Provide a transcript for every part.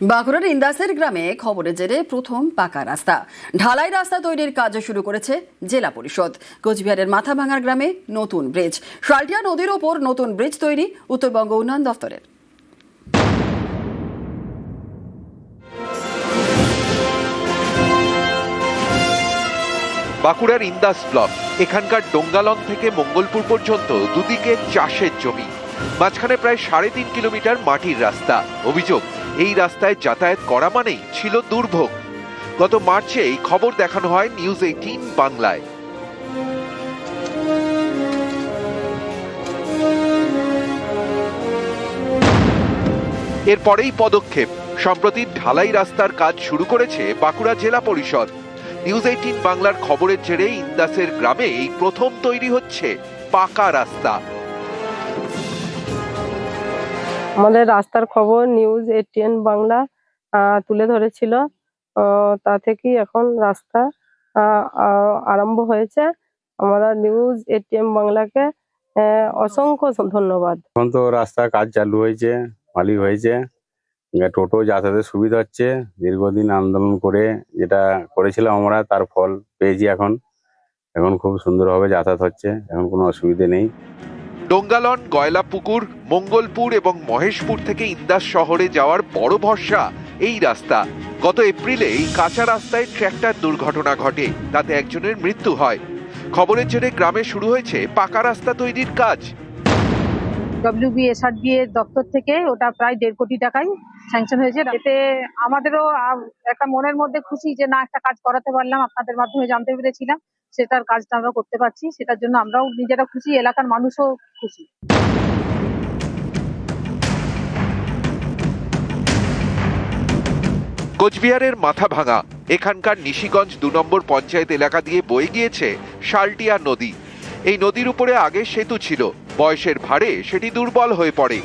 বাঁকুড়ার ইন্দাসের গ্রামে খবরের জেরে প্রথম পাকা রাস্তা। ঢালাই রাস্তা তৈরির কাজ শুরু করেছে জেলা পরিষদ। কোচবিহারের মাথাভাঙার গ্রামে নতুন ব্রিজ। শালটিয়া নদীর ওপর নতুন ব্রিজ তৈরি উত্তরবঙ্গ উন্নয়ন দফতরের। বাঁকুড়ার ইন্দাস ব্লক, এখানকার ডোঙ্গালং থেকে মঙ্গলপুর পর্যন্ত দুদিকে চাষের জমি। মাঝখানে প্রায় সাড়ে তিন কিলোমিটার মাটির রাস্তা। অভিযোগ এই রাস্তায় যাতায়াত করা মানেই ছিল দুর্ভোগ। গত মার্চে এই খবর দেখানো হয় নিউজ এইটিন বাংলায়। এরপরেই পদক্ষেপ। সম্প্রতি ঢালাই রাস্তার কাজ শুরু করেছে বাঁকুড়া জেলা পরিষদ। নিউজ এইটিন বাংলার খবরের জেরে ইন্দাসের গ্রামে এই প্রথম তৈরি হচ্ছে পাকা রাস্তা। আমাদের রাস্তার খবর নিউজ এটিএন বাংলা তুলে ধরেছিল। তা থেকেই এখন রাস্তা আরম্ভ হয়েছে। আমরা নিউজ এটিএম বাংলাকে অসংখ্য ধন্যবাদ। এখন তো রাস্তার কাজ চালু হয়েছে, মালিক হয়েছে। টোটো যাতায়াতের সুবিধা হচ্ছে। দীর্ঘদিন আন্দোলন করে যেটা করেছিলাম আমরা, তার ফল পেয়েছি এখন। এখন খুব সুন্দরভাবে যাতায়াত হচ্ছে, এখন কোনো অসুবিধে নেই। ডোঙ্গালন, গয়লাপুকুর, মঙ্গলপুর এবং মহেশপুর থেকে ইন্দাস শহরে যাওয়ার বড় ভরসা এই রাস্তা। গত এপ্রিলে এই কাঁচা রাস্তায় ট্র্যাক্টর দুর্ঘটনা ঘটে, তাতে একজনের মৃত্যু হয়। খবরের জেরে গ্রামে শুরু হয়েছে পাকা রাস্তা তৈরির কাজ। ডব্লিউবি এসআরডি এর দপ্তর থেকে ওটা প্রায় দেড় কোটি টাকায় স্যাংশন হয়েছে। এতে আমাদেরও একটা মনের মধ্যে খুশি যে না, একটা কাজ করাতে পারলাম, আপনাদের মাধ্যমে জানতে পেরেছিলাম, সেটার কাজটা আমরা করতে পারছি, সেটার জন্য আমরাও নিজেরা খুশি, এলাকার মানুষও খুশি। কোচবিহারের মাথা ভাঙা, এখানকার নিশিগঞ্জ দু নম্বর পঞ্চায়েত এলাকা দিয়ে বয়ে গিয়েছে শালটিয়া নদী। এই নদীর উপরে আগে সেতু ছিল বয়সের ভারে সেটি দুর্বল হয়ে পড়ে।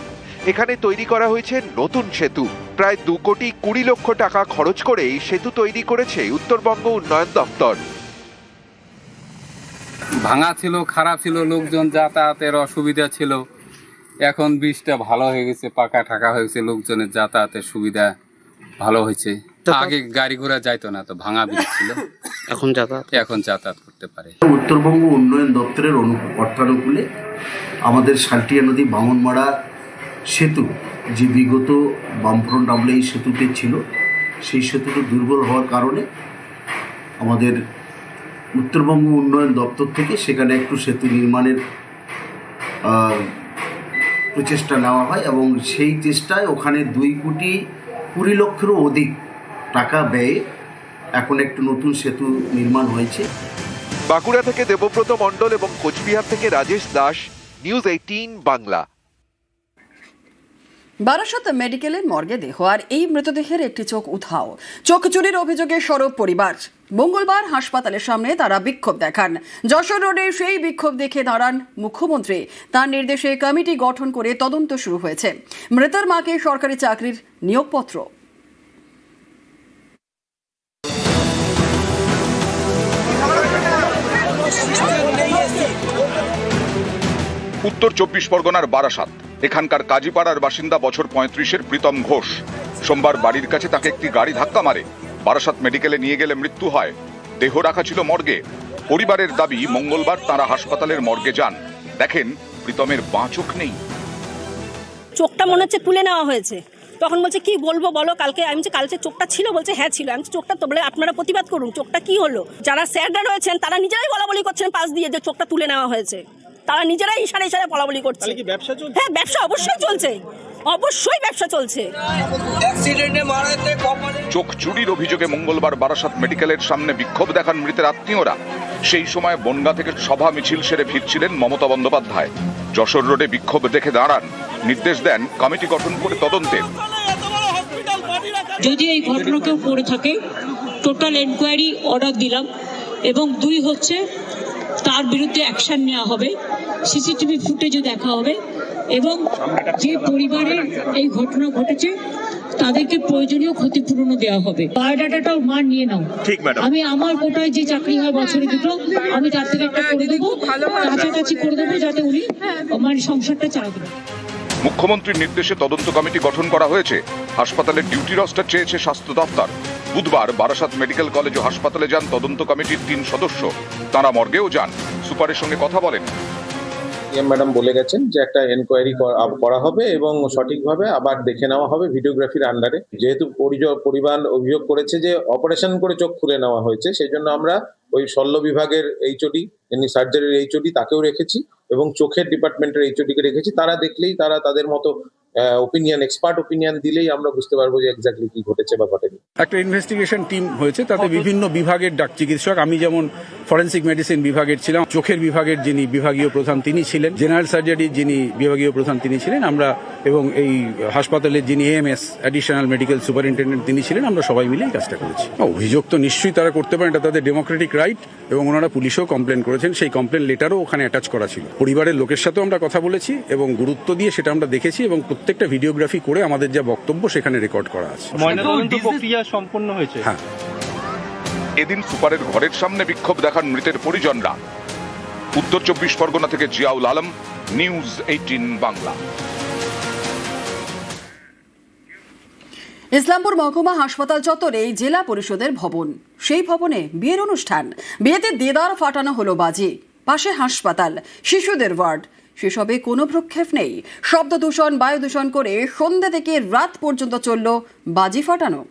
এখানে তৈরি করা হয়েছে নতুন সেতু। প্রায় দু কোটি কুড়ি লক্ষ টাকা খরচ করে এই সেতু তৈরি করেছে উত্তরবঙ্গ উন্নয়ন দপ্তর। ভাঙা ছিল, খারাপ ছিল, লোকজন যাতায়াতের অসুবিধা ছিল। এখন বীজটা ভালো হয়ে গেছে, পাকা ঠাকা হয়েছে, লোকজনের যাতায়াতের সুবিধা ভালো হয়েছে। আগে গাড়ি ঘোড়া যাইতো না তো ভাঙা বীজ ছিল। এখন যাতায়াত এখন যাতায়াত করতে পারে। উত্তরবঙ্গ উন্নয়ন দপ্তরের অর্থানুকূলে আমাদের সালটিয়া নদী বামনমারা সেতু যে বিগত বামফ্রন্ট আমলে এই সেতুতে ছিল সেই সেতুটি দুর্বল হওয়ার কারণে আমাদের উত্তরবঙ্গ উন্নয়ন দপ্তর থেকে সেখানে একটু সেতু নির্মাণের প্রচেষ্টা নেওয়া হয় এবং সেই চেষ্টায় ওখানে দুই কোটি কুড়ি লক্ষেরও অধিক টাকা ব্যয়ে এখন একটু নতুন সেতু নির্মাণ হয়েছে। বাঁকুড়া থেকে দেবব্রত মণ্ডল এবং কোচবিহার থেকে রাজেশ দাস নিউজ এইটিন বাংলা। বারাসত মেডিকেলের মর্গে দেহ আর এই মৃতদেহের একটি চোখ উধাও। চোখ চুরির অভিযোগে সরব পরিবার। মঙ্গলবার হাসপাতালের সামনে তারা বিক্ষোভ দেখান। যশোর রোডে সেই বিক্ষোভ দেখে দাঁড়ান মুখ্যমন্ত্রী। তার নির্দেশে কমিটি গঠন করে তদন্ত শুরু হয়েছে। মৃতের মাকে সরকারি চাকরির নিয়োগপত্র। উত্তর চব্বিশ পরগনার বারাসাত। এখানকার কাজীপাড়ার বাসিন্দা বছর পঁয়ত্রিশের প্রীতম ঘোষ। সোমবার বাড়ির কাছে তাকে একটি গাড়ি ধাক্কা মারে। বারাসাত মেডিকেলে নিয়ে গেলে মৃত্যু হয়। দেহ রাখা ছিল মর্গে। পরিবারের দাবি, মঙ্গলবার তারা হাসপাতালের মর্গে যান। দেখেন, প্রীতমের বাঁ চোখ নেই। চোখটা মনে হচ্ছে তুলে নেওয়া হয়েছে। তখন বলছে কি বলব বলো কালকে আমি বলছি, কালকে চোখটা ছিল বলছে হ্যাঁ ছিল। আমি চোখটা তো বলে আপনারা প্রতিবাদ করুন চোখটা কি হলো? যারা স্যাররা রয়েছেন তারা নিজেরাই বলা বলি করছেন পাশ দিয়ে যে চোখটা তুলে নেওয়া হয়েছে। তারা নিজেরাই ইশারা ইশারা বলা বলি করছে হ্যাঁ ব্যবসা অবশ্যই চলছে। অবশ্যই ব্যবসা চলছে। চোখ চুরির অভিযোগে মঙ্গলবার বারাসাত মেডিকেলের সামনে বিক্ষোভ দেখান মৃতের আত্মীয়রা। সেই সময় বনগা থেকে সভা মিছিল সেরে ফিরছিলেন মমতা বন্দ্যোপাধ্যায়। যশোর রোডে বিক্ষোভ দেখে দাঁড়ান। নির্দেশ দেন কমিটি গঠন করে তদন্তের যদি এই ঘটনা কেউ করে থাকে টোটাল এনকোয়ারি অর্ডার দিলাম এবং দুই হচ্ছে তার বিরুদ্ধে অ্যাকশন নেওয়া হবে সিসিটিভি ফুটেজও দেখা হবে এবং যে পরিবারের এই ঘটনা ঘটেছে তাদেরকে প্রয়োজনীয় ক্ষতিপূরণও দেওয়া হবে। বায়োডাটাটাও মা নিয়ে নাও। ঠিক ম্যাডাম আমি আমার কোটায় যে চাকরি হয় বছরে দুটো আমি তার থেকে একটা করে দেবো কাছাকাছি করে দেবো যাতে উনি মানে সংসারটা চালাতে পারে। মুখ্যমন্ত্রীর নির্দেশে তদন্ত কমিটি গঠন করা হয়েছে। হাসপাতালের ডিউটি রস্টার চেয়েছে স্বাস্থ্য দপ্তর। বুধবার বারাসাত মেডিকেল কলেজ ও হাসপাতালে যান তদন্ত কমিটির তিন সদস্য। তারা মর্গেও যান। সুপারের সঙ্গে কথা বলেন। এম ম্যাডাম বলে গেছেন যে একটা এনকোয়ারি করা হবে এবং সঠিকভাবে আবার দেখে নেওয়া হবে ভিডিওগ্রাফির আন্ডারে। যেহেতু পরিবার অভিযোগ করেছে যে অপারেশন করে চোখ খুলে নেওয়া হয়েছে, সেই জন্য আমরা ওই শল্য বিভাগের এইচওডি সার্জারির এইচওডি তাকেও রেখেছি। এবং চোখের ডিপার্টমেন্টের এইচওডিকে রেখেছি তারা দেখলেই তারা তাদের মতো ওপিনিয়ন এক্সপার্ট ওপিনিয়ন দিলেই আমরা বুঝতে পারব যে এক্স্যাক্টলি কি ঘটেছে বা ঘটেনি। একটা ইনভেস্টিগেশন টিম হয়েছে তাতে বিভিন্ন বিভাগের ডাক চিকিৎসক আমি যেমন ফরেন্সিক মেডিসিন বিভাগের ছিলাম। চোখের বিভাগের যিনি বিভাগীয় প্রধান তিনি ছিলেন। জেনারেল সার্জারির যিনি বিভাগীয় প্রধান তিনি ছিলেন। আমরা এবং এই হাসপাতালের যিনি এএমএস অ্যাডিশনাল মেডিকেল সুপারিনটেন্ডেন্ট তিনি ছিলেন আমরা সবাই মিলে এই কাজটা করেছি। অভিযোগ তো নিশ্চয়ই তারা করতে পারেন এটা তাদের ডেমোক্রেটিক রাইট এবং ওনারা পুলিশেও কমপ্লেন করেছেন। সেই কমপ্লেন লেটারও ওখানে অ্যাটাচ করা ছিল। পরিবারের লোকের সাথেও আমরা কথা বলেছি এবং গুরুত্ব দিয়ে সেটা আমরা দেখেছি এবং প্রত্যেকটা ভিডিওগ্রাফি করে আমাদের যা বক্তব্য সেখানে রেকর্ড করা আছে। সম্পন্ন হয়েছে। হ্যাঁ। এদিন সুপারের ঘরের সামনে বিক্ষোভ দেখান মৃতের পরিজনরা। উত্তর চব্বিশ পরগনা থেকে জিয়াউল আলম, নিউজ এইটিন বাংলা। ইসলামপুর মহকুমা হাসপাতাল চত্বরে জেলা পরিষদের ভবন। সেই ভবনে বিয়ের অনুষ্ঠান। বিয়েতে দেদার ফাটানো হলো বাজি। পাশে হাসপাতাল, শিশুদের ওয়ার্ড। সেসবে কোনো প্রক্ষেপ নেই। শব্দ দূষণ, বায়ু দূষণ করে সন্ধ্যা থেকে রাত পর্যন্ত চলল বাজি ফাটানো।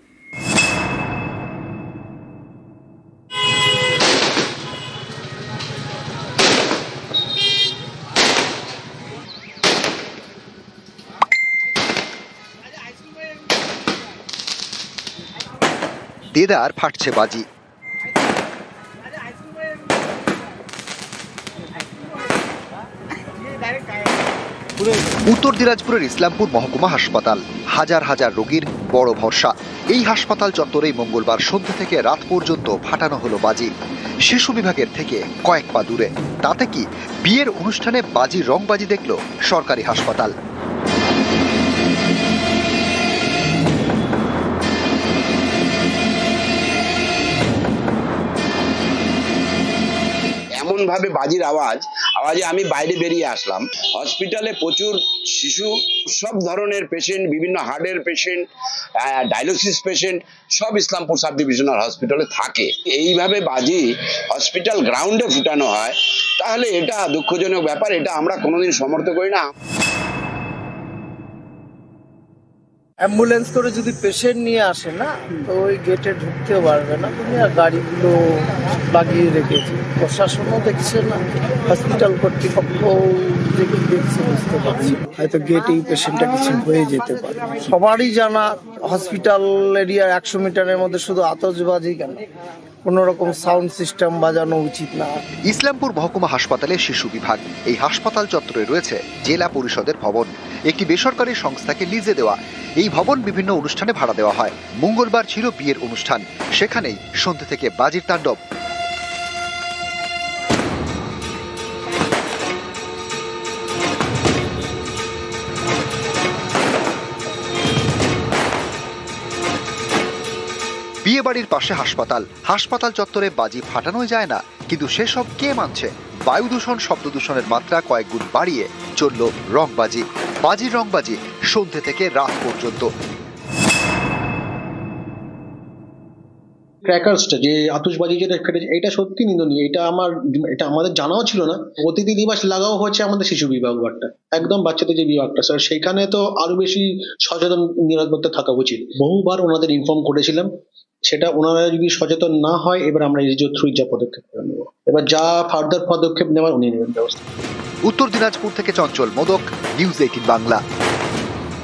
দেদার ফাটছে বাজি। উত্তর দিনাজপুরের ইসলামপুর মহকুমা হাসপাতাল। হাজার হাজার রোগীর বড় ভরসা। এই হাসপাতাল চত্বরেই মঙ্গলবার সন্ধ্যা থেকে রাত পর্যন্ত ফাটানো হলো বাজি। শিশু বিভাগের থেকে কয়েক পা দূরে। তাতে কি বিয়ের অনুষ্ঠানে বাজি দেখল সরকারি হাসপাতাল। এমন ভাবে বাজির আওয়াজ, আওয়াজে আমি বাইরে বেরিয়ে আসলাম। হসপিটালে প্রচুর শিশু, সব ধরনের পেশেন্ট বিভিন্ন হার্টের পেশেন্ট ডায়ালিসিস পেশেন্ট সব ইসলামপুর সাব ডিভিশনাল হসপিটালে থাকে। এইভাবে বাজি হসপিটাল গ্রাউন্ডে ফুটানো হয়, তাহলে এটা দুঃখজনক ব্যাপার, এটা আমরা কোনোদিন সমর্থ করি না। অ্যাম্বুলেন্স করে যদি পেশেন্ট নিয়ে আসে না তো ওই গেটে ঢুকতেও পারবে না। তুমি আর গাড়িগুলো লাগিয়ে রেখেছে। প্রশাসনও দেখছে না হসপিটাল কর্তৃপক্ষ দেখছে বুঝতে পারছি। হয়তো গেটেই পেশেন্টটা কিছু হয়ে যেতে পারে। সবারই জানা হসপিটাল এরিয়ার একশো মিটারের মধ্যে শুধু আতসবাজি কেন? কোনো রকম সাউন্ড সিস্টেম বাজানো উচিত না। ইসলামপুর মহকুমা হাসপাতালে শিশু বিভাগ। এই হাসপাতাল চত্বরে রয়েছে জেলা পরিষদের ভবন। একটি বেসরকারি সংস্থাকে লিজে দেওয়া এই ভবন বিভিন্ন অনুষ্ঠানে ভাড়া দেওয়া হয়। মঙ্গলবার ছিল বিয়ের অনুষ্ঠান। সেখানেই সন্ধ্যে থেকে বাজির তাণ্ডব। বিয়ে বাড়ির পাশে হাসপাতাল। হাসপাতাল চত্বরে বাজি ফাটানোই যায় না। কিন্তু সেসব কে মানছে? বায়ু দূষণ শব্দ দূষণের মাত্রা কয়েক গুণ বাড়িয়ে চলল রংবাজি। বাজির রংবাজি সন্ধ্যে থেকে রাত পর্যন্ত। ক্র্যাকার্সটা যে আতশবাজি যেটা এটা সত্যি নিন্দনীয়। এটা আমার, এটা আমাদের জানাও ছিল না। অতিথি দিবস লাগাও হচ্ছে আমাদের শিশু বিভাগ ওয়ার্ডটা একদম বাচ্চাদের যে বিভাগটা স্যার সেখানে তো আরও বেশি সচেতন নিরাপত্তা থাকা উচিত। বহুবার ওনাদের ইনফর্ম করেছিলাম, সেটা ওনারা যদি সচেতন না হয়, এবার আমরা এনজিও থ্রু যা পদক্ষেপ করে নেব। এবার যা ফার্দার পদক্ষেপ নেওয়ার উনি নেবেন ব্যবস্থা। উত্তর দিনাজপুর থেকে চঞ্চল মোদক নিউজ এইটিন বাংলা।